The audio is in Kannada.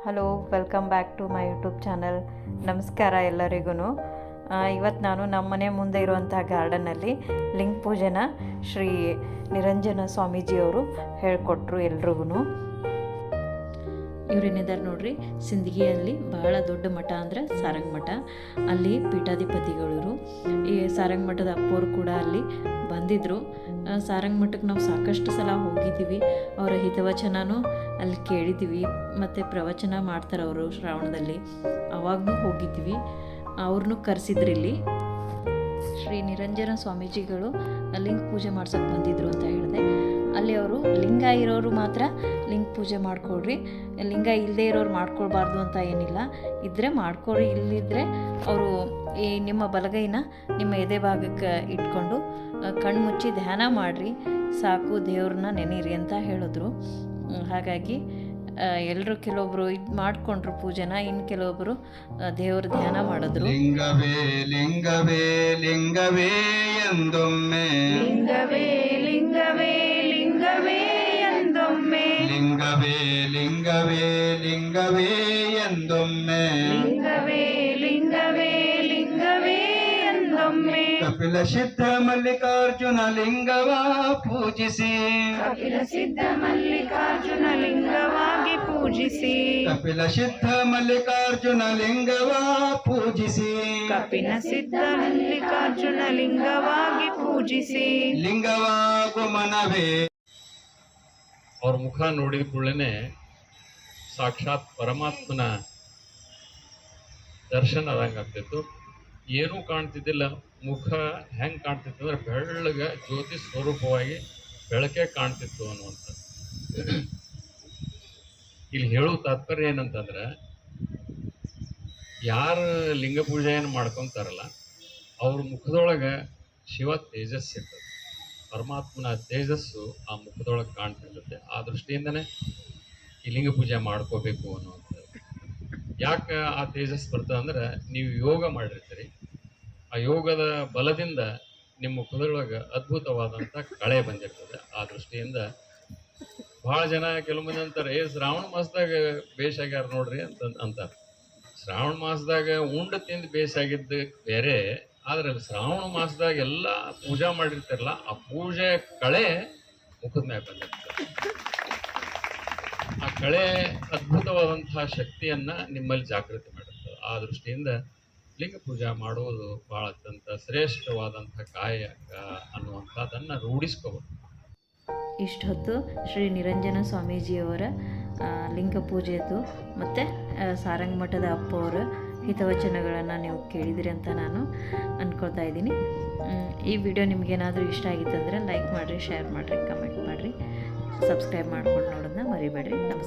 Hello welcome back to my YouTube channel ನಮಸ್ಕಾರ ಎಲ್ಲರಿಗೂ ಇವತ್ತು ನಾನು ನಮ್ಮ ಮನೆ ಮುಂದೆ ಇರುವಂಥ ಗಾರ್ಡನಲ್ಲಿ ಲಿಂಗ ಪೂಜೆನ ಶ್ರೀ ನಿರಂಜನ ಸ್ವಾಮೀಜಿಯವರು ಹೇಳಿಕೊಟ್ರು ಎಲ್ರಿಗೂ ಇವ್ರೇನಿದ್ದಾರೆ ನೋಡ್ರಿ? ಸಿಂದಗಿಯಲ್ಲಿ ಬಹಳ ದೊಡ್ಡ ಮಠ ಅಂದರೆ ಸಾರಂಗ್ ಮಠ. ಅಲ್ಲಿ ಪೀಠಾಧಿಪತಿಗಳು ಈ ಸಾರಂಗ್ ಮಠದ ಅಪ್ಪೋರು ಕೂಡ ಅಲ್ಲಿ ಬಂದಿದ್ದರು ಆ, ಸಾರಂಗ್ ಮಠಕ್ಕೆ ನಾವು ಸಾಕಷ್ಟು ಸಲ ಹೋಗಿದ್ದೀವಿ. ಅವರ ಹಿತವಚನನೂ ಅಲ್ಲಿ ಕೇಳಿದ್ದೀವಿ. ಮತ್ತು ಪ್ರವಚನ ಮಾಡ್ತಾರೆ ಅವರು ಶ್ರಾವಣದಲ್ಲಿ. ಅವಾಗೂ ಹೋಗಿದ್ವಿ ಅವ್ರನ್ನೂ ಕರೆಸಿದ್ರು ಇಲ್ಲಿ. ಶ್ರೀ ನಿರಂಜನ ಸ್ವಾಮೀಜಿಗಳು ಲಿಂಗ ಪೂಜೆ ಮಾಡ್ಸೋಕೆ ಬಂದಿದ್ರು ಅಂತ ಹೇಳಿದೆ. ಅಲ್ಲಿ ಅವರು ಲಿಂಗ ಇರೋರು ಮಾತ್ರ ಲಿಂಗ ಪೂಜೆ ಮಾಡ್ಕೊಳ್ರಿ. ಲಿಂಗ ಇಲ್ಲದೆ ಇರೋರು ಮಾಡ್ಕೊಳ್ಬಾರ್ದು ಅಂತ ಏನಿಲ್ಲ. ಇದ್ದರೆ ಮಾಡ್ಕೊಳ್ರಿ. ಇಲ್ಲಿದ್ದರೆ ಅವರು ಈ ನಿಮ್ಮ ಬಲಗೈನ ನಿಮ್ಮ ಎದೆ ಭಾಗಕ್ಕೆ ಇಟ್ಕೊಂಡು ಕಣ್ಣು ಮುಚ್ಚಿ ಧ್ಯಾನ ಮಾಡಿರಿ. ಸಾಕು ದೇವ್ರನ್ನ ನೆನೀರಿ ಅಂತ ಹೇಳಿದ್ರು. ಹಾಗಾಗಿ ಎಲ್ಲರೂ ಕೆಲವೊಬ್ರು ಇದು ಮಾಡಿಕೊಂಡ್ರು ಪೂಜೆನ ಇನ್ನು ಕೆಲವೊಬ್ರು ದೇವ್ರ ಧ್ಯಾನ ಮಾಡಿದ್ರು. ಲಿಂಗವೇ ಲಿಂಗವೇ ಲಿಂಗವೇ ಎಂದೊಮ್ಮೆ. ಲಿಂಗವೇ ಲಿಂಗವೇ ಲಿಂಗವೇ ಲಿಂಗವೇ ಎಂದೊಮ್ಮೆ. ಲಿಂಗವೇ ಲಿಂಗವೇ ಲಿಂಗವೇ ಎಂದೊಮ್ಮೆ. ಕಪಿಲ ಸಿದ್ಧ ಮಲ್ಲಿಕಾರ್ಜುನ ಲಿಂಗವ ಪೂಜಿಸಿ. ಕಪಿಲ ಸಿದ್ಧ ಮಲ್ಲಿಕಾರ್ಜುನ ಲಿಂಗವಾಗಿ ಪೂಜಿಸಿ. ಕಪಿಲ ಸಿದ್ಧ ಮಲ್ಲಿಕಾರ್ಜುನ ಲಿಂಗವ ಪೂಜಿಸಿ. ಕಪಿಲ ಸಿದ್ಧ ಮಲ್ಲಿಕಾರ್ಜುನ ಲಿಂಗವಾಗಿ ಪೂಜಿಸಿ. ಲಿಂಗವಾಗು ಮನವೇ ಅವ್ರ ಮುಖ ನೋಡಿದ ಕೂಡಲೇ ಸಾಕ್ಷಾತ್ ಪರಮಾತ್ಮನ ದರ್ಶನ ಆದಂಗಾಗ್ತಿತ್ತು ಏನೂ ಕಾಣ್ತಿದ್ದಿಲ್ಲ. ಮುಖ ಹೆಂಗೆ ಕಾಣ್ತಿತ್ತು ಅಂದ್ರೆ ಬೆಳ್ಳಗೆ ಜ್ಯೋತಿ ಸ್ವರೂಪವಾಗಿ ಬೆಳಕೆ ಕಾಣ್ತಿತ್ತು ಅನ್ನುವಂಥದ್ದು ಇಲ್ಲಿ ಹೇಳೋ ತಾತ್ಪರ್ಯ ಏನಂತಂದ್ರೆ, ಯಾರು ಲಿಂಗ ಪೂಜೆಯನ್ನು ಮಾಡ್ಕೊತಾರಲ್ಲ, ಅವ್ರ ಮುಖದೊಳಗೆ ಶಿವ ತೇಜಸ್ ಇರ್ತದೆ. ಪರಮಾತ್ಮನ ತೇಜಸ್ಸು ಆ ಮುಖದೊಳಗೆ ಕಾಣ್ತಿರುತ್ತೆ. ಆ ದೃಷ್ಟಿಯಿಂದನೇ ಈ ಲಿಂಗ ಪೂಜೆ ಮಾಡ್ಕೋಬೇಕು ಅನ್ನುವಂಥದ್ದು. ಯಾಕೆ ಆ ತೇಜಸ್ ಬರ್ತದೆ ಅಂದ್ರೆ ನೀವು ಯೋಗ ಮಾಡಿರ್ತೀರಿ. ಆ ಯೋಗದ ಬಲದಿಂದ ನಿಮ್ಮ ಮುಖದೊಳಗೆ ಅದ್ಭುತವಾದಂಥ ಕಳೆ ಬಂದಿರ್ತದೆ. ಆ ದೃಷ್ಟಿಯಿಂದ ಭಾಳ ಜನ ಕೆಲವು ಮಂದಿ ಅಂತಾರೆ, ಏ, ಶ್ರಾವಣ ಮಾಸದಾಗ ಬೇಷಾಗ್ಯಾರ ನೋಡ್ರಿ ಅಂತ ಅಂತಾರೆ. ಶ್ರಾವಣ ಮಾಸದಾಗ ಉಂಡು ತಿಂದು ಬೇಸಾಗಿದ್ದು ಬೇರೆ ಆದ್ರೆ ಶ್ರಾವಣ ಮಾಸದಾಗ ಎಲ್ಲ ಪೂಜಾ ಮಾಡಿರ್ತಾರಲ್ಲ, ಆ ಪೂಜೆ ಕಳೆ ಮುಖದ ಮ್ಯಾಗ ಬಂದಿರ್ತದೆ ಆ ಕಳೆ ಅದ್ಭುತವಾದಂತಹ ಶಕ್ತಿಯನ್ನ ನಿಮ್ಮಲ್ಲಿ ಜಾಗೃತಿ ಮಾಡಿರ್ತದೆ ಆ ದೃಷ್ಟಿಯಿಂದ ಲಿಂಗ ಪೂಜಾ ಮಾಡುವುದು ಬಹಳ ಅತ್ಯಂತ ಶ್ರೇಷ್ಠವಾದಂತಹ ಕಾಯಕ ಅನ್ನುವಂಥದ್ದನ್ನು ರೂಢಿಸ್ಕೋಬೇಕು ಇಷ್ಟೊತ್ತು ಶ್ರೀ ನಿರಂಜನ ಸ್ವಾಮೀಜಿಯವರ ಲಿಂಗ ಪೂಜೆದು ಮತ್ತು ಸಾರಂಗಮಠದ ಅಪ್ಪ ಹಿತವಚನಗಳನ್ನು ನೀವು ಕೇಳಿದಿರಿ ಅಂತ ನಾನು ಅಂದ್ಕೊಳ್ತಾ ಇದ್ದೀನಿ. ಈ ವಿಡಿಯೋ ನಿಮಗೇನಾದರೂ ಇಷ್ಟ ಆಗಿತ್ತಂದರೆ ಲೈಕ್ ಮಾಡಿರಿ, ಶೇರ್ ಮಾಡಿರಿ, ಕಮೆಂಟ್ ಮಾಡಿರಿ. ಸಬ್ಸ್ಕ್ರೈಬ್ ಮಾಡ್ಕೊಂಡು ನೋಡೋದನ್ನ ಮರಿಬೇಡ್ರಿ. ನಮಸ್ಕಾರ